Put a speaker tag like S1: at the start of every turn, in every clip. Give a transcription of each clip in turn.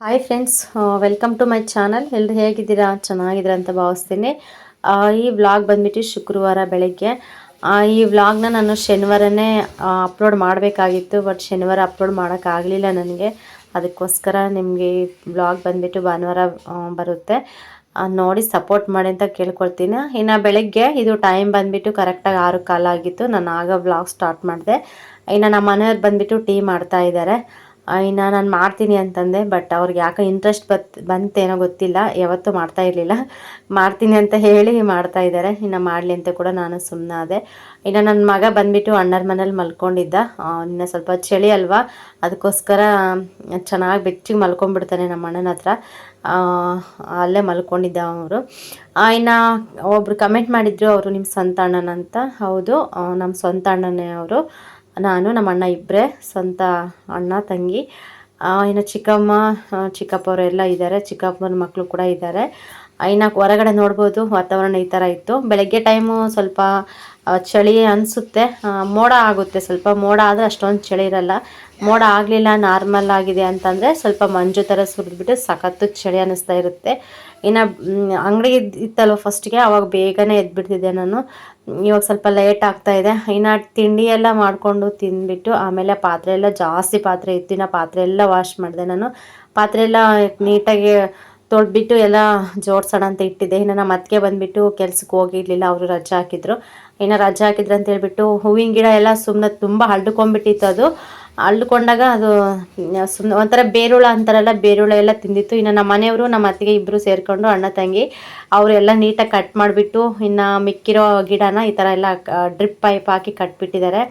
S1: Hi friends welcome to my channel ಎಲ್ಲರೂ ಹೇಗಿದ್ದೀರಾ? ಚೆನ್ನಾಗಿದ್ದೀರಾ ಅಂತ ಭಾವಿಸ್ತೀನಿ. ಈ ವ್ಲಾಗ್ ಬಂದ್ಬಿಟ್ಟು ಶುಕ್ರವಾರ ಬೆಳಗ್ಗೆ. ಈ ವ್ಲಾಗ್ನ ನಾನು ಶನಿವಾರನೇ ಅಪ್ಲೋಡ್ ಮಾಡಬೇಕಾಗಿತ್ತು ಬಟ್ ಶನಿವಾರ ಅಪ್ಲೋಡ್ ಮಾಡೋಕ್ಕಾಗಲಿಲ್ಲ ನನಗೆ. ಅದಕ್ಕೋಸ್ಕರ ನಿಮಗೆ ಈ ವ್ಲಾಗ್ ಬಂದ್ಬಿಟ್ಟು ಭಾನುವಾರ ಬರುತ್ತೆ. ನೋಡಿ ಸಪೋರ್ಟ್ ಮಾಡಿ ಅಂತ ಕೇಳ್ಕೊಳ್ತೀನಿ. ಇನ್ನು ಬೆಳಗ್ಗೆ ಇದು ಟೈಮ್ ಬಂದ್ಬಿಟ್ಟು ಕರೆಕ್ಟಾಗಿ ಆರು ಕಾಲ ಆಗಿತ್ತು. ನಾನು ಆಗ ವ್ಲಾಗ್ ಸ್ಟಾರ್ಟ್ ಮಾಡಿದೆ. ಇನ್ನು ನಮ್ಮ ಮನೆಯವ್ರು ಬಂದುಬಿಟ್ಟು ಟೀ ಮಾಡ್ತಾ ಇದ್ದಾರೆ ಇನ್ನು ನಾನು ಮಾಡ್ತೀನಿ ಅಂತಂದೆ ಬಟ್ ಅವ್ರಿಗೆ ಯಾಕೆ ಇಂಟ್ರೆಸ್ಟ್ ಬತ್, ಬಂತೇನೋ ಗೊತ್ತಿಲ್ಲ, ಯಾವತ್ತೂ ಮಾಡ್ತಾ ಇರಲಿಲ್ಲ. ಮಾಡ್ತೀನಿ ಅಂತ ಹೇಳಿ ಮಾಡ್ತಾ ಇದ್ದಾರೆ ಇನ್ನು ಮಾಡಲಿ ಅಂತ ಕೂಡ ನಾನು ಸುಮ್ಮನಾದೆ ಇನ್ನು ನನ್ನ ಮಗ ಬಂದ್ಬಿಟ್ಟು ಅಣ್ಣರ ಮನೇಲಿ ಮಲ್ಕೊಂಡಿದ್ದ ಇನ್ನು ಸ್ವಲ್ಪ ಚಳಿ ಅಲ್ವಾ ಅದಕ್ಕೋಸ್ಕರ ಚೆನ್ನಾಗಿ ಬೆಚ್ಚಿಗೆ ಮಲ್ಕೊಂಡ್ಬಿಡ್ತಾನೆ ನಮ್ಮ ಅಣ್ಣನ ಹತ್ರ. ಅಲ್ಲೇ ಮಲ್ಕೊಂಡಿದ್ದ ಅವರು. ಇನ್ನು ಒಬ್ರು ಕಮೆಂಟ್ ಮಾಡಿದ್ರು, ಅವರು ನಿಮ್ಮ ಸ್ವಂತ ಅಣ್ಣನಂತ? ಹೌದು ನಮ್ಮ ಸ್ವಂತ ಅಣ್ಣನೇ ಅವರು. ನಾನು, ನಮ್ಮ ಅಣ್ಣ ಇಬ್ಬರೇ ಸ್ವಂತ ಅಣ್ಣ, ತಂಗಿ. ಇನ್ನು ಚಿಕ್ಕಮ್ಮ ಚಿಕ್ಕಪ್ಪವ್ರು ಎಲ್ಲ ಇದ್ದಾರೆ. ಚಿಕ್ಕಪ್ಪನ ಮಕ್ಕಳು ಕೂಡ ಇದ್ದಾರೆ. ಇನ್ನು ಹೊರಗಡೆ ನೋಡ್ಬೋದು ವಾತಾವರಣ ಈ ಥರ ಇತ್ತು. ಬೆಳಗ್ಗೆ ಟೈಮು ಸ್ವಲ್ಪ ಚಳಿ ಅನಿಸುತ್ತೆ. ಮೋಡ ಆಗುತ್ತೆ. ಸ್ವಲ್ಪ ಮೋಡ ಆದರೆ ಅಷ್ಟೊಂದು ಚಳಿ ಇರಲ್ಲ. ಮೋಡ ಆಗಲಿಲ್ಲ, ನಾರ್ಮಲ್ ಆಗಿದೆ ಅಂತಂದರೆ ಸ್ವಲ್ಪ ಮಂಜು ಥರ ಸುರಿದ್ಬಿಟ್ಟು ಸಖತ್ತು ಚಳಿ ಅನ್ನಿಸ್ತಾ ಇರುತ್ತೆ. ಇನ್ನು ಅಂಗಡಿ ಇತ್ತಲ್ವ ಫಸ್ಟ್ಗೆ ಅವಾಗ ಬೇಗನೆ ಎದ್ಬಿಡ್ತಿದ್ದೆ ನಾನು. ಇವಾಗ ಸ್ವಲ್ಪ ಲೇಟ್ ಆಗ್ತಾ ಇದೆ. ಇನ್ನು ತಿಂಡಿ ಎಲ್ಲ ಮಾಡಿಕೊಂಡು ತಿಂದ್ಬಿಟ್ಟು ಆಮೇಲೆ ಪಾತ್ರೆ ಎಲ್ಲ ಜಾಸ್ತಿ ಪಾತ್ರೆ ಇತ್ತಿನ ಪಾತ್ರೆ ಎಲ್ಲ ವಾಶ್ ಮಾಡಿದೆ ನಾನು. ಪಾತ್ರೆ ಎಲ್ಲ ನೀಟಾಗಿ ತೊಳೆದ್ಬಿಟ್ಟು ಎಲ್ಲ ಜೋಡಿಸೋಣ ಅಂತ ಇಟ್ಟಿದ್ದೆ. ಇನ್ನು ನಮ್ಮ ಅತ್ತಿಗೆ ಬಂದುಬಿಟ್ಟು ಕೆಲ್ಸಕ್ಕೆ ಹೋಗಿರಲಿಲ್ಲ. ಅವರು ರಜೆ ಹಾಕಿದ್ರು. ಇನ್ನು ರಜ ಹಾಕಿದ್ರು ಅಂತ ಹೇಳ್ಬಿಟ್ಟು ಹೂವಿನ ಗಿಡ ಎಲ್ಲ ಸುಮ್ಮನೆ ತುಂಬ ಹಳ್ಕೊಂಡ್ಬಿಟ್ಟಿತ್ತು ಅದು. ಅಳ್ಕೊಂಡಾಗ ಅದು ಸುಮ್ಮನೆ ಒಂಥರ ಬೇರುಳ ಅಂತಾರಲ್ಲ, ಬೇರುಳ ಎಲ್ಲ ತಿಂದಿತ್ತು. ಇನ್ನು ನಮ್ಮ ಮನೆಯವರು, ನಮ್ಮ ಅತ್ತಿಗೆ ಇಬ್ಬರು ಸೇರಿಕೊಂಡು ಅಣ್ಣ ತಂಗಿ ಅವರೆಲ್ಲ ನೀಟಾಗಿ ಕಟ್ ಮಾಡಿಬಿಟ್ಟು ಇನ್ನು ಮಿಕ್ಕಿರೋ ಗಿಡನ ಈ ಥರ ಎಲ್ಲ ಡ್ರಿಪ್ ಪೈಪ್ ಹಾಕಿ ಕಟ್ಬಿಟ್ಟಿದ್ದಾರೆ.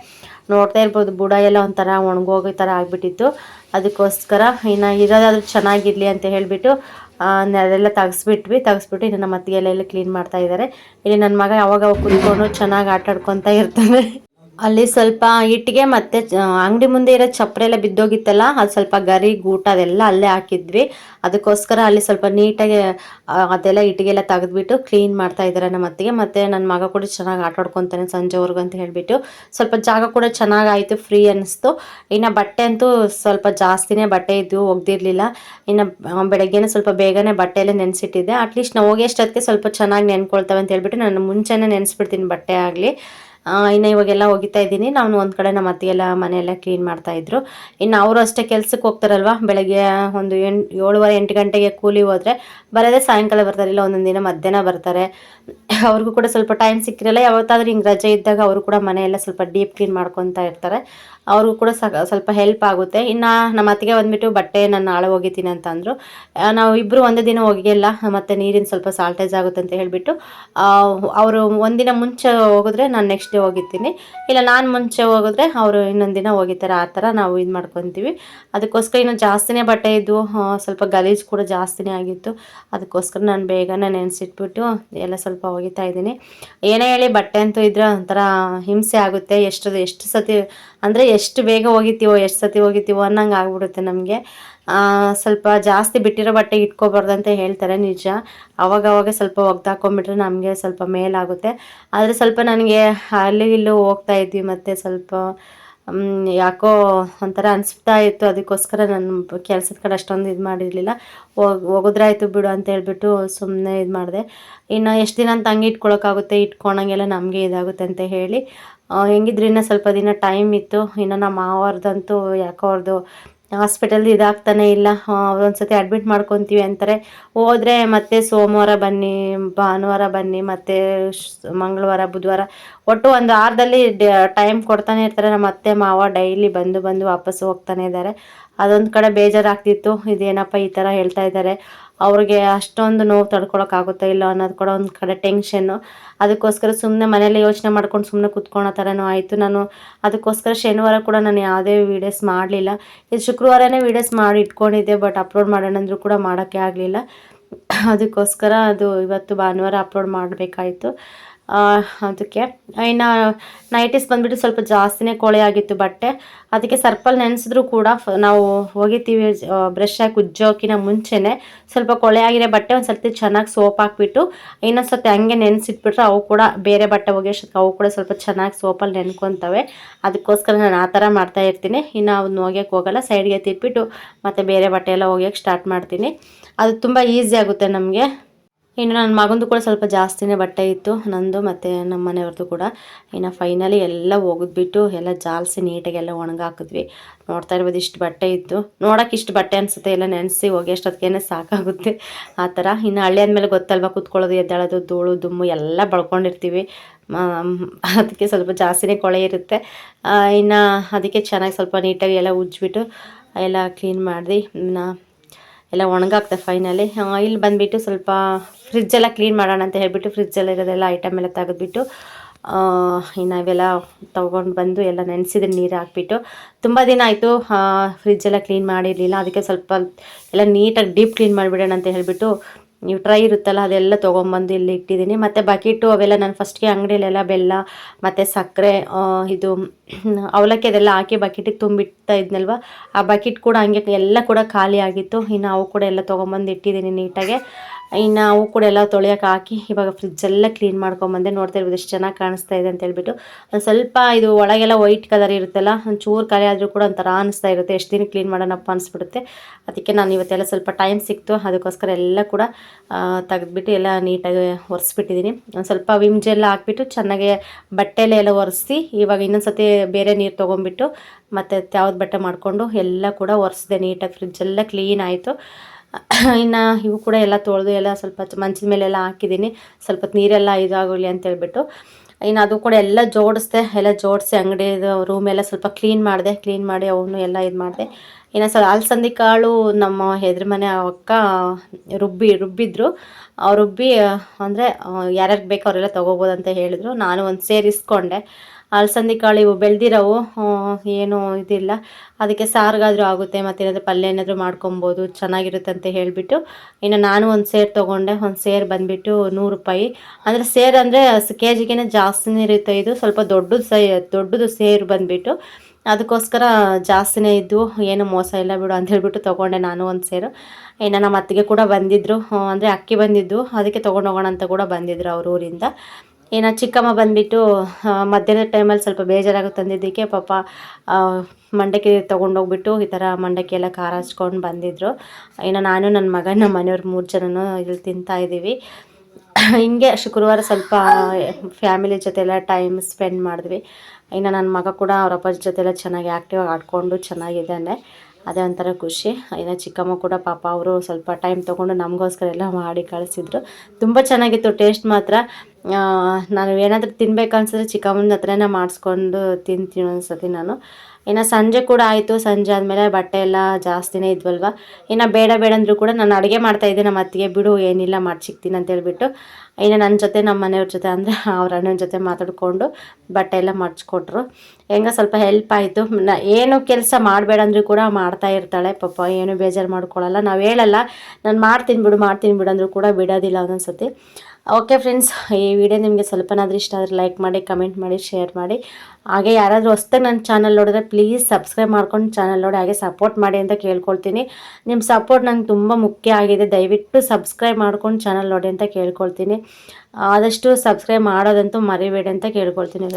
S1: ನೋಡ್ತಾ ಇರ್ಬೋದು, ಬುಡ ಎಲ್ಲ ಒಂಥರ ಒಣಗೋಗೋ ಥರ ಆಗಿಬಿಟ್ಟಿತ್ತು. ಅದಕ್ಕೋಸ್ಕರ ಇನ್ನು ಇರೋದಾದ್ರೂ ಚೆನ್ನಾಗಿರಲಿ ಅಂತ ಹೇಳಿಬಿಟ್ಟು ಅದೆಲ್ಲ ತೆಗೆಸ್ಬಿಟ್ವಿ. ತೆಗೆಸ್ಬಿಟ್ಟು ಇನ್ನು ನಮ್ಮ ಅತ್ತಿಗೆ ಎಲ್ಲ ಕ್ಲೀನ್ ಮಾಡ್ತಾ ಇದ್ದಾರೆ ಇಲ್ಲಿ ನನ್ನ ಮಗ ಯಾವಾಗ ಕುತ್ಕೊಂಡು ಚೆನ್ನಾಗಿ ಆಟ ಆಡ್ಕೊತಾ ಇರ್ತಾನೆ. ಅಲ್ಲಿ ಸ್ವಲ್ಪ ಇಟ್ಟಿಗೆ ಮತ್ತೆ ಅಂಗಡಿ ಮುಂದೆ ಇರೋ ಚಪ್ಪರೆ ಎಲ್ಲ ಬಿದ್ದೋಗಿತ್ತಲ್ಲ, ಅದು ಸ್ವಲ್ಪ ಗರಿ, ಗೂಟ ಅದೆಲ್ಲ ಅಲ್ಲೇ ಹಾಕಿದ್ವಿ. ಅದಕ್ಕೋಸ್ಕರ ಅಲ್ಲಿ ಸ್ವಲ್ಪ ನೀಟಾಗಿ ಅದೆಲ್ಲ ಇಟ್ಟಿಗೆ ಎಲ್ಲ ತೆಗೆದ್ಬಿಟ್ಟು ಕ್ಲೀನ್ ಮಾಡ್ತಾ ಇದ್ದಾರೆ ನಮ್ಮ ಅತ್ತಿಗೆ. ಮತ್ತೆ ನನ್ನ ಮಗ ಕೂಡ ಚೆನ್ನಾಗಿ ಆಟಾಡ್ಕೊತಾನೆ ಸಂಜೆವರೆಗೂ ಅಂತ ಹೇಳಿಬಿಟ್ಟು, ಸ್ವಲ್ಪ ಜಾಗ ಕೂಡ ಚೆನ್ನಾಗಾಯಿತು ಫ್ರೀ ಅನ್ನಿಸ್ತು ಇನ್ನು ಬಟ್ಟೆ ಅಂತೂ ಸ್ವಲ್ಪ ಜಾಸ್ತಿನೇ ಬಟ್ಟೆ ಇದ್ದು ಒಗ್ದಿರಲಿಲ್ಲ. ಇನ್ನು ಬೆಳಗ್ಗೆನೇ ಸ್ವಲ್ಪ ಬೇಗನೆ ಬಟ್ಟೆ ಎಲ್ಲ ನೆನೆಸಿಟ್ಟಿದ್ದೆ. ಅಟ್ಲೀಸ್ಟ್ ನಾವು ಹೋಗೋಷ್ಟೊತ್ತಿಗೆ ಸ್ವಲ್ಪ ಚೆನ್ನಾಗಿ ನೆನ್ಕೊಳ್ತಾವೆ ಅಂತ ಹೇಳ್ಬಿಟ್ಟು ನಾನು ಮುಂಚೆನೇ ನೆನೆಸ್ಬಿಡ್ತೀನಿ ಬಟ್ಟೆ ಆಗಲಿ. ಇನ್ನು ಇವಾಗೆಲ್ಲ ಹೋಗಿತಾ ಇದ್ದೀನಿ. ನಾನು ಒಂದು ಕಡೆ ನಮ್ಮ ಅತ್ತಿಗೆಲ್ಲ ಮನೆಯೆಲ್ಲ ಕ್ಲೀನ್ ಮಾಡ್ತಾ ಇದ್ರು. ಇನ್ನು ಅವರು ಅಷ್ಟೇ ಕೆಲ್ಸಕ್ಕೆ ಹೋಗ್ತಾರಲ್ವ? ಬೆಳಗ್ಗೆ ಒಂದು ಎಂಟು, ಏಳುವರೆ, ಎಂಟು ಗಂಟೆಗೆ ಕೂಲಿ ಹೋದರೆ ಬರೋದೇ ಸಾಯಂಕಾಲ ಬರ್ತಾರೆ, ಇಲ್ಲ ಒಂದೊಂದು ದಿನ ಮಧ್ಯಾಹ್ನ ಬರ್ತಾರೆ. ಅವ್ರಿಗೂ ಕೂಡ ಸ್ವಲ್ಪ ಟೈಮ್ ಸಿಕ್ಕಿರಲ್ಲ. ಯಾವತ್ತಾದ್ರೂ ಹಿಂಗೆ ರಜೆ ಇದ್ದಾಗ ಅವರು ಕೂಡ ಮನೆಯೆಲ್ಲ ಸ್ವಲ್ಪ ಡೀಪ್ ಕ್ಲೀನ್ ಮಾಡ್ಕೊತಾ ಇರ್ತಾರೆ. ಅವ್ರಿಗೂ ಕೂಡ ಸ್ವಲ್ಪ ಹೆಲ್ಪ್ ಆಗುತ್ತೆ. ಇನ್ನು ನಮ್ಮ ಅತ್ತಿಗೆ ಬಂದುಬಿಟ್ಟು ಬಟ್ಟೆ ನಾನು ನಾಳೆ ಒಗಿತೀನಿ ಅಂತ ಅಂದರು. ನಾವು ಇಬ್ಬರು ಒಂದೇ ದಿನ ಒಗೆಯಲ್ಲ ಮತ್ತು ನೀರಿನ ಸ್ವಲ್ಪ ಸಾಲ್ಟೇಜ್ ಆಗುತ್ತೆ ಅಂತ ಹೇಳಿಬಿಟ್ಟು ಅವರು ಒಂದಿನ ಮುಂಚೆ ಹೋಗಿದ್ರೆ ನಾನು ನೆಕ್ಸ್ಟ್ ಡೇ ಹೋಗಿರ್ತೀನಿ ಇಲ್ಲ, ನಾನು ಮುಂಚೆ ಹೋಗಿದ್ರೆ ಅವರು ಇನ್ನೊಂದು ದಿನ ಹೋಗಿರ್ತಾರೆ, ಆ ಥರ ನಾವು ಇದು ಮಾಡ್ಕೊತೀವಿ. ಅದಕ್ಕೋಸ್ಕರ ಇನ್ನೂ ಜಾಸ್ತಿನೇ ಬಟ್ಟೆ ಇದ್ದು ಸ್ವಲ್ಪ ಗಲೀಜು ಕೂಡ ಜಾಸ್ತಿನೇ ಆಗಿತ್ತು. ಅದಕ್ಕೋಸ್ಕರ ನಾನು ಬೇಗನೆ ನೆನೆಸಿಟ್ಬಿಟ್ಟು ಎಲ್ಲ ಸ್ವಲ್ಪ ಒಗಿತಾ ಇದ್ದೀನಿ. ಏನೇ ಹೇಳಿ ಬಟ್ಟೆ ಅಂತೂ ಇದ್ರೆ ಒಂಥರ ಹಿಂಸೆ ಆಗುತ್ತೆ. ಎಷ್ಟು ಎಷ್ಟು ಸತಿ ಅಂದರೆ ಎಷ್ಟು ಬೇಗ ಹೋಗಿತೀವೋ ಎಷ್ಟು ಸತಿ ಹೋಗಿತೀವೋ ಅನ್ನಂಗೆ ಆಗ್ಬಿಡುತ್ತೆ ನಮಗೆ. ಸ್ವಲ್ಪ ಜಾಸ್ತಿ ಬಿಟ್ಟಿರೋ ಬಟ್ಟೆ ಇಟ್ಕೋಬಾರ್ದು ಅಂತ ಹೇಳ್ತಾರೆ ನಿಜ. ಅವಾಗವಾಗ ಅವಾಗ ಸ್ವಲ್ಪ ಒಗ್ದಾಕೊಂಡ್ಬಿಟ್ರೆ ನಮಗೆ ಸ್ವಲ್ಪ ಮೇಲಾಗುತ್ತೆ. ಆದರೆ ಸ್ವಲ್ಪ ನನಗೆ ಅಲ್ಲಿ ಇಲ್ಲೂ ಹೋಗ್ತಾ ಇದ್ವಿ ಮತ್ತು ಸ್ವಲ್ಪ ಯಾಕೋ ಒಂಥರ ಅನಿಸ್ತಾ ಇತ್ತು. ಅದಕ್ಕೋಸ್ಕರ ನಾನು ಕೆಲಸದ ಕಡೆ ಅಷ್ಟೊಂದು ಇದು ಮಾಡಿರಲಿಲ್ಲ. ಹೋಗ್, ಹೋಗೋದ್ರಾಯ್ತು ಬಿಡು ಅಂತ ಹೇಳ್ಬಿಟ್ಟು ಸುಮ್ಮನೆ ಇದು ಮಾಡಿದೆ. ಇನ್ನು ಎಷ್ಟು ದಿನ ಅಂತ ಹಂಗೆ ಇಟ್ಕೊಳಕ್ಕಾಗುತ್ತೆ, ಇಟ್ಕೊಳಂಗೆಲ್ಲ ನಮಗೆ ಇದಾಗುತ್ತೆ ಅಂತ ಹೇಳಿ. ಹೆಂಗಿದ್ರು ಇನ್ನೂ ಸ್ವಲ್ಪ ದಿನ ಟೈಮ್ ಇತ್ತು. ಇನ್ನು ನಮ್ಮ ಮಾವರ್ದಂತೂ ಯಾಕೋ ಅವ್ರದ್ದು ಹಾಸ್ಪಿಟಲ್ ಇದಾಗ್ತಾನೆ ಇಲ್ಲ. ಒಂದ್ಸತಿ ಅಡ್ಮಿಟ್ ಮಾಡ್ಕೊತೀವಿ ಅಂತಾರೆ. ಹೋದರೆ ಮತ್ತೆ ಸೋಮವಾರ ಬನ್ನಿ, ಭಾನುವಾರ ಬನ್ನಿ, ಮತ್ತೆ ಮಂಗಳವಾರ, ಬುಧವಾರ. ಒಟ್ಟು ಒಂದು ವಾರದಲ್ಲಿ ಟೈಮ್ ಕೊಡ್ತಾನೆ ಇರ್ತಾರೆ. ನಮ್ಮ ಅತ್ತೆ, ಮಾವ ಡೈಲಿ ಬಂದು ಬಂದು ವಾಪಸ್ ಹೋಗ್ತಾನೆ ಇದ್ದಾರೆ. ಅದೊಂದು ಕಡೆ ಬೇಜಾರಾಗ್ತಿತ್ತು. ಇದೇನಪ್ಪ ಈ ಥರ ಹೇಳ್ತಾ ಇದ್ದಾರೆ. ಅವ್ರಿಗೆ ಅಷ್ಟೊಂದು ನೋವು ತಡ್ಕೊಳಕ್ಕಾಗುತ್ತಾ ಇಲ್ಲ ಅನ್ನೋದು ಕೂಡ ಒಂದು ಕಡೆ ಟೆನ್ಷನ್ನು ಅದಕ್ಕೋಸ್ಕರ ಸುಮ್ಮನೆ ಮನೇಲಿ ಯೋಚನೆ ಮಾಡ್ಕೊಂಡು ಸುಮ್ಮನೆ ಕುತ್ಕೊಳೋ ಥರನೂ ಆಯಿತು. ನಾನು ಅದಕ್ಕೋಸ್ಕರ ಶನಿವಾರ ಕೂಡ ನಾನು ಯಾವುದೇ ವೀಡಿಯೋಸ್ ಮಾಡಲಿಲ್ಲ. ಇದು ಶುಕ್ರವಾರನೇ ವೀಡಿಯೋಸ್ ಮಾಡಿ ಇಟ್ಕೊಂಡಿದ್ದೆ ಬಟ್ ಅಪ್ಲೋಡ್ ಮಾಡೋಣ ಅಂದರೂ ಕೂಡ ಮಾಡೋಕ್ಕೆ ಆಗಲಿಲ್ಲ. ಅದಕ್ಕೋಸ್ಕರ ಅದು ಇವತ್ತು ಭಾನುವಾರ ಅಪ್ಲೋಡ್ ಮಾಡಬೇಕಾಯಿತು. ಅದಕ್ಕೆ. ಇನ್ನು ನೈಟೀಸ್ ಬಂದುಬಿಟ್ಟು ಸ್ವಲ್ಪ ಜಾಸ್ತಿನೇ ಕೊಳೆ ಆಗಿತ್ತು ಬಟ್ಟೆ. ಅದಕ್ಕೆ ಸರ್ಪಲ್ ನೆನೆಸಿದ್ರು ಕೂಡ ನಾವು ಒಗಿತೀವಿ ಬ್ರಷ್ ಹಾಕಿ ಉಜ್ಜೋಕಿನ ಮುಂಚೆನೇ. ಸ್ವಲ್ಪ ಕೊಳೆ ಆಗಿರೋ ಬಟ್ಟೆ ಒಂದು ಸರ್ತಿ ಚೆನ್ನಾಗಿ ಸೋಪ್ ಹಾಕ್ಬಿಟ್ಟು, ಇನ್ನೊಂದು ಸರ್ತಿ ಹಂಗೆ ನೆನೆಸಿಟ್ಬಿಟ್ರೆ ಅವು ಕೂಡ ಬೇರೆ ಬಟ್ಟೆ ಒಗೆಯೋಷ್ಟಕ್ಕೆ ಅವು ಕೂಡ ಸ್ವಲ್ಪ ಚೆನ್ನಾಗಿ ಸೋಪಲ್ಲಿ ನೆನ್ಕೊತವೆ. ಅದಕ್ಕೋಸ್ಕರ ನಾನು ಆ ಥರ ಮಾಡ್ತಾ ಇರ್ತೀನಿ. ಇನ್ನು ಅವನ್ನ ಒಗ್ಯಕ್ಕೆ ಹೋಗಲ್ಲ. ಸೈಡ್ಗೆ ತಿರ್ಬಿಟ್ಟು ಮತ್ತು ಬೇರೆ ಬಟ್ಟೆ ಎಲ್ಲ ಒಗ್ಯಕ್ಕೆ ಸ್ಟಾರ್ಟ್ ಮಾಡ್ತೀನಿ. ಅದು ತುಂಬ ಈಸಿ ಆಗುತ್ತೆ ನಮಗೆ. ಇನ್ನು ನನ್ನ ಮಗಂದು ಕೂಡ ಸ್ವಲ್ಪ ಜಾಸ್ತಿನೇ ಬಟ್ಟೆ ಇತ್ತು, ನಂದು ಮತ್ತು ನಮ್ಮ ಮನೆಯವ್ರದ್ದು ಕೂಡ. ಇನ್ನು ಫೈನಲಿ ಎಲ್ಲ ಒಗೆದ್ಬಿಟ್ಟು ಎಲ್ಲ ಜಾಲಿಸಿ ನೀಟಾಗಿ ಎಲ್ಲ ಒಣಗಾಕಿದ್ವಿ. ನೋಡ್ತಾ ಇರ್ಬೋದು ಇಷ್ಟು ಬಟ್ಟೆ ಇತ್ತು. ನೋಡೋಕೆ ಇಷ್ಟು ಬಟ್ಟೆ ಅನಿಸುತ್ತೆ, ಎಲ್ಲ ನೆನೆಸಿ ಹೋಗಿ ಅಷ್ಟೊತ್ತಿಗೆ ಸಾಕಾಗುತ್ತೆ. ಆ ಥರ. ಇನ್ನು ಹಳ್ಳಿ ಆದಮೇಲೆ ಗೊತ್ತಲ್ವ, ಕೂತ್ಕೊಳ್ಳೋದು, ಎದ್ದಾಳೋದು, ಧೂಳು, ದುಮ್ಮು ಎಲ್ಲ ಬಳ್ಕೊಂಡಿರ್ತೀವಿ. ಅದಕ್ಕೆ ಸ್ವಲ್ಪ ಜಾಸ್ತಿನೇ ಕೊಳೆ ಇರುತ್ತೆ. ಇನ್ನು ಅದಕ್ಕೆ ಚೆನ್ನಾಗಿ ಸ್ವಲ್ಪ ನೀಟಾಗಿ ಎಲ್ಲ ಉಜ್ಜಿಬಿಟ್ಟು ಎಲ್ಲ ಕ್ಲೀನ್ ಮಾಡಿದೆ. ಇನ್ನು ಎಲ್ಲ ಒಣಗಾಗ್ತದೆ ಫೈನಲಿ ಇಲ್ಲಿ ಬಂದುಬಿಟ್ಟು ಸ್ವಲ್ಪ ಫ್ರಿಜ್ಜೆಲ್ಲ ಕ್ಲೀನ್ ಮಾಡೋಣ ಅಂತ ಹೇಳಿಬಿಟ್ಟು ಫ್ರಿಜ್ಜಲ್ಲಿ ಇರೋದೆಲ್ಲ ಐಟಮ್ ಎಲ್ಲ ತೆಗೆದ್ಬಿಟ್ಟು ಇನ್ನು ಇವೆಲ್ಲ ತೊಗೊಂಡು ಬಂದು ಎಲ್ಲ ನೆನೆಸಿದ್ರೆ ನೀರು ಹಾಕ್ಬಿಟ್ಟು. ತುಂಬ ದಿನ ಆಯಿತು ಫ್ರಿಜ್ಜೆಲ್ಲ ಕ್ಲೀನ್ ಮಾಡಿರಲಿಲ್ಲ. ಅದಕ್ಕೆ ಸ್ವಲ್ಪ ಎಲ್ಲ ನೀಟಾಗಿ ಡೀಪ್ ಕ್ಲೀನ್ ಮಾಡಿಬಿಡೋಣ ಅಂತ ಹೇಳ್ಬಿಟ್ಟು ನೀವು ಟ್ರೈ ಇರುತ್ತಲ್ಲ, ಅದೆಲ್ಲ ತೊಗೊಂಬಂದು ಇಲ್ಲಿ ಇಟ್ಟಿದ್ದೀನಿ. ಮತ್ತು ಬಕೆಟು ಅವೆಲ್ಲ ನಾನು ಫಸ್ಟ್ಗೆ ಅಂಗಡಿಯಲ್ಲೆಲ್ಲ ಬೆಲ್ಲ, ಮತ್ತು ಸಕ್ಕರೆ ಇದು, ಅವಲಕ್ಕಿ ಅದೆಲ್ಲ ಹಾಕಿ ಬಕೆಟಿಗೆ ತುಂಬಿಡ್ತಾ ಇದ್ನಲ್ವ? ಆ ಬಕೆಟ್ ಕೂಡ ಹಂಗೆ ಎಲ್ಲ ಕೂಡ ಖಾಲಿ ಆಗಿತ್ತು. ಇನ್ನು ಅವು ಕೂಡ ಎಲ್ಲ ತೊಗೊಂಬಂದು ಇಟ್ಟಿದ್ದೀನಿ ನೀಟಾಗೆ ಇನ್ನು ಅವು ಕೂಡ ಎಲ್ಲ ತೊಳೆಯೋಕೆ ಹಾಕಿ ಇವಾಗ ಫ್ರಿಜ್ಜೆಲ್ಲ ಕ್ಲೀನ್ ಮಾಡ್ಕೊಂಬಂದೆ ನೋಡ್ತಾ ಇರ್ಬೋದು ಎಷ್ಟು ಚೆನ್ನಾಗಿ ಕಾಣಿಸ್ತಾ ಇದೆ ಅಂತ ಹೇಳ್ಬಿಟ್ಟು. ಒಂದು ಸ್ವಲ್ಪ ಇದು ಒಳಗೆಲ್ಲ ವೈಟ್ ಕಲರ್ ಇರುತ್ತಲ್ಲ, ಒಂದು ಚೂರು ಖಾಲಿ ಆದರೂ ಕೂಡ ಒಂಥರ ಅನಿಸ್ತಾ ಇರುತ್ತೆ. ಎಷ್ಟು ದಿನ ಕ್ಲೀನ್ ಮಾಡೋಣಪ್ಪ ಅನಿಸ್ಬಿಡುತ್ತೆ. ಅದಕ್ಕೆ ನಾನು ಇವತ್ತೆಲ್ಲ ಸ್ವಲ್ಪ ಟೈಮ್ ಸಿಕ್ತು. ಅದಕ್ಕೋಸ್ಕರ ಎಲ್ಲ ಕೂಡ ತೆಗೆದ್ಬಿಟ್ಟು ಎಲ್ಲ ನೀಟಾಗಿ ಒರೆಸ್ಬಿಟ್ಟಿದ್ದೀನಿ ಒಂದು ಸ್ವಲ್ಪ ವಿಮ್ ಜೆಲ್ ಹಾಕ್ಬಿಟ್ಟು ಚೆನ್ನಾಗಿ ಬಟ್ಟೆಲೆ ಎಲ್ಲ ಒರೆಸಿ, ಇವಾಗ ಇನ್ನೊಂದು ಸತಿ ಬೇರೆ ನೀರು ತೊಗೊಂಬಿಟ್ಟು ಮತ್ತು ಯಾವ್ದು ಬಟ್ಟೆ ಮಾಡಿಕೊಂಡು ಎಲ್ಲ ಕೂಡ ಒರೆಸಿದೆ ನೀಟಾಗಿ. ಫ್ರಿಜ್ಜೆಲ್ಲ ಕ್ಲೀನ್ ಆಯಿತು. ಇನ್ನು ಇವು ಕೂಡ ಎಲ್ಲ ತೊಳೆದು ಎಲ್ಲ ಸ್ವಲ್ಪ ಮೇಲೆ ಮೇಲೆಲ್ಲ ಹಾಕಿದ್ದೀನಿ. ಸ್ವಲ್ಪ ನೀರೆಲ್ಲ ಇದಾಗಲಿ ಅಂತ ಹೇಳ್ಬಿಟ್ಟು. ಇನ್ನು ಅದು ಕೂಡ ಎಲ್ಲ ಜೋಡಿಸ್ದೆ, ಎಲ್ಲ ಜೋಡಿಸಿ ಅಂಗಡಿದು ಎಲ್ಲ ಸ್ವಲ್ಪ ಕ್ಲೀನ್ ಮಾಡಿದೆ ಕ್ಲೀನ್ ಮಾಡಿ ಅವನು ಎಲ್ಲ ಇದು ಮಾಡಿದೆ. ಇನ್ನು ಸ್ವಲ್ಪ ಅಲ್ಸಂದಿ ಕಾಳು ನಮ್ಮ ಹೆದ್ರ ಮನೆ ಅಕ್ಕ ರುಬ್ಬಿ, ರುಬ್ಬಿದ್ರು. ಅವ್ರು ರುಬ್ಬಿ, ಅಂದರೆ ಯಾರ್ಯಾರಿಗೆ ಬೇಕು ಅವರೆಲ್ಲ ತೊಗೋಬೋದು ಅಂತ ಹೇಳಿದ್ರು. ನಾನು ಒಂದು ಸೇರಿಸ್ಕೊಂಡೆ. ಅಲಸಂದಿ ಕಾಳು ಇವು ಬೆಳೆದಿರೋವು ಏನು ಇದಿಲ್ಲ. ಅದಕ್ಕೆ ಸಾರಿಗಾದರೂ ಆಗುತ್ತೆ ಮತ್ತು ಏನಾದರೂ ಪಲ್ಯ ಏನಾದರೂ ಮಾಡ್ಕೊಬೋದು, ಚೆನ್ನಾಗಿರುತ್ತೆ ಅಂತ ಹೇಳಿಬಿಟ್ಟು. ಇನ್ನು ನಾನು ಒಂದು ಸೇರು ತೊಗೊಂಡೆ, ಒಂದು ಸೇರು ಬಂದುಬಿಟ್ಟು ನೂರು ರೂಪಾಯಿ. ಅಂದರೆ ಸೇರು ಅಂದರೆ ಕೆ ಜಿಗೇನೆ ಜಾಸ್ತಿನೇ ಇರುತ್ತೆ ಇದು, ಸ್ವಲ್ಪ ದೊಡ್ಡದು ಸೈ, ದೊಡ್ಡದು ಸೇರು ಬಂದುಬಿಟ್ಟು. ಅದಕ್ಕೋಸ್ಕರ ಜಾಸ್ತಿನೇ ಇದ್ದು, ಏನು ಮೋಸ ಇಲ್ಲ ಬಿಡು ಅಂತ ಹೇಳ್ಬಿಟ್ಟು ತೊಗೊಂಡೆ ನಾನು ಒಂದು ಸೇರು. ಇನ್ನು ನಮ್ಮ ಅತ್ತಿಗೆ ಕೂಡ ಬಂದಿದ್ದರು ಅಂದರೆ ಅಕ್ಕಿ ಬಂದಿದ್ದು, ಅದಕ್ಕೆ ತೊಗೊಂಡು ಹೋಗೋಣ ಅಂತ ಕೂಡ ಬಂದಿದ್ದರು ಅವ್ರ ಊರಿಂದ. ಇನ್ನು ಚಿಕ್ಕಮ್ಮ ಬಂದುಬಿಟ್ಟು ಮಧ್ಯಾಹ್ನದ ಟೈಮಲ್ಲಿ ಸ್ವಲ್ಪ ಬೇಜಾರಾಗ ತಂದಿದ್ದಕ್ಕೆ ಪಾಪ ಮಂಡಕ್ಕಿ ತೊಗೊಂಡೋಗ್ಬಿಟ್ಟು ಈ ಥರ ಮಂಡಕ್ಕಿ ಎಲ್ಲ ಖಾರ ಹಚ್ಕೊಂಡು ಬಂದಿದ್ದರು ಇನ್ನು ನಾನು ನನ್ನ ಮಗ ನಮ್ಮ ಮನೆಯವ್ರ ಮೂರು ಜನನೂ ಇಲ್ಲಿ ತಿಂತಾ ಇದ್ದೀವಿ ಹಿಂಗೆ ಶುಕ್ರವಾರ ಸ್ವಲ್ಪ ಫ್ಯಾಮಿಲಿ ಜೊತೆ ಎಲ್ಲ ಟೈಮ್ ಸ್ಪೆಂಡ್ ಮಾಡಿದ್ವಿ. ಇನ್ನು ನನ್ನ ಮಗ ಕೂಡ ಅವ್ರ ಅಪ್ಪ ಜೊತೆ ಎಲ್ಲ ಚೆನ್ನಾಗಿ ಆ್ಯಕ್ಟಿವ್ ಆಡ್ಕೊಂಡು ಚೆನ್ನಾಗಿದ್ದಾನೆ. ಅದೇ ಒಂಥರ ಖುಷಿ. ಇನ್ನು ಚಿಕ್ಕಮ್ಮ ಕೂಡ ಪಾಪ ಅವರು ಸ್ವಲ್ಪ ಟೈಮ್ ತೊಗೊಂಡು ನಮಗೋಸ್ಕರ ಎಲ್ಲ ಮಾಡಿ ಕಳಿಸಿದ್ರು. ತುಂಬ ಚೆನ್ನಾಗಿತ್ತು ಟೇಸ್ಟ್ ಮಾತ್ರ. ನಾನು ಏನಾದರೂ ತಿನ್ಬೇಕನ್ಸಿದ್ರೆ ಚಿಕ್ಕಮ್ಮನ ಹತ್ರನೇ ಮಾಡಿಸ್ಕೊಂಡು ತಿಂತೀನಿ ಒಂದ್ಸತಿ ನಾನು. ಇನ್ನು ಸಂಜೆ ಕೂಡ ಆಯಿತು, ಸಂಜೆ ಆದಮೇಲೆ ಬಟ್ಟೆ ಎಲ್ಲ ಜಾಸ್ತಿನೇ ಇದ್ವಲ್ವ? ಇನ್ನು ಬೇಡ ಬೇಡ ಅಂದರೂ ಕೂಡ ನಾನು ಅಡುಗೆ ಮಾಡ್ತಾಯಿದ್ದೆ ನಮ್ಮ ಅತ್ತಿಗೆ ಬಿಡು, ಏನಿಲ್ಲ ಮಾಡಿ ಸಿಗ್ತೀನಿ ಅಂತ ಹೇಳ್ಬಿಟ್ಟು. ಇನ್ನು ನನ್ನ ಜೊತೆ, ನಮ್ಮ ಮನೆಯವ್ರ ಜೊತೆ ಅಂದರೆ ಅವ್ರ ಅಣ್ಣನ ಜೊತೆ ಮಾತಾಡಿಕೊಂಡು ಬಟ್ಟೆ ಎಲ್ಲ ಮಾಡಿಸ್ಕೊಟ್ರು. ಹೆಂಗೆ ಸ್ವಲ್ಪ ಹೆಲ್ಪ್ ಆಯಿತು. ಏನು ಕೆಲಸ ಮಾಡಬೇಡ ಅಂದರೂ ಕೂಡ ಮಾಡ್ತಾ ಇರ್ತಾಳೆ. ಪಾಪ ಏನು ಬೇಜಾರು ಮಾಡ್ಕೊಳ್ಳಲ್ಲ ನಾವು ಹೇಳಲ್ಲ, ನಾನು ಮಾಡ್ತೀನಿ ಬಿಡು ಮಾಡ್ತೀನಿ ಬಿಡು ಅಂದರೂ ಕೂಡ ಬಿಡೋದಿಲ್ಲ ಒಂದೊಂದು ಸತಿ ಓಕೆ ಫ್ರೆಂಡ್ಸ್ ಈ ವಿಡಿಯೋ ನಿಮಗೆ ಸ್ವಲ್ಪನಾದರೂ ಇಷ್ಟ ಆದರೆ ಲೈಕ್ ಮಾಡಿ ಕಮೆಂಟ್ ಮಾಡಿ ಶೇರ್ ಮಾಡಿ. ಹಾಗೆ ಯಾರಾದರೂ ಹೊಸ್ದಾಗಿ ನನ್ನ ಚಾನಲ್ ನೋಡಿದ್ರೆ ಪ್ಲೀಸ್ ಸಬ್ಸ್ಕ್ರೈಬ್ ಮಾಡ್ಕೊಂಡು ಚಾನಲ್ ನೋಡಿ ಹಾಗೆ ಸಪೋರ್ಟ್ ಮಾಡಿ ಅಂತ ಕೇಳ್ಕೊಳ್ತೀನಿ. ನಿಮ್ಮ ಸಪೋರ್ಟ್ ನಂಗೆ ತುಂಬ ಮುಖ್ಯ ಆಗಿದೆ. ದಯವಿಟ್ಟು ಸಬ್ಸ್ಕ್ರೈಬ್ ಮಾಡ್ಕೊಂಡು ಚಾನಲ್ ನೋಡಿ ಅಂತ ಕೇಳ್ಕೊಳ್ತೀನಿ. ಆದಷ್ಟು ಸಬ್ಸ್ಕ್ರೈಬ್ ಮಾಡೋದಂತೂ ಮರಿಬೇಡಿ ಅಂತ ಕೇಳ್ಕೊಳ್ತೀನಿ.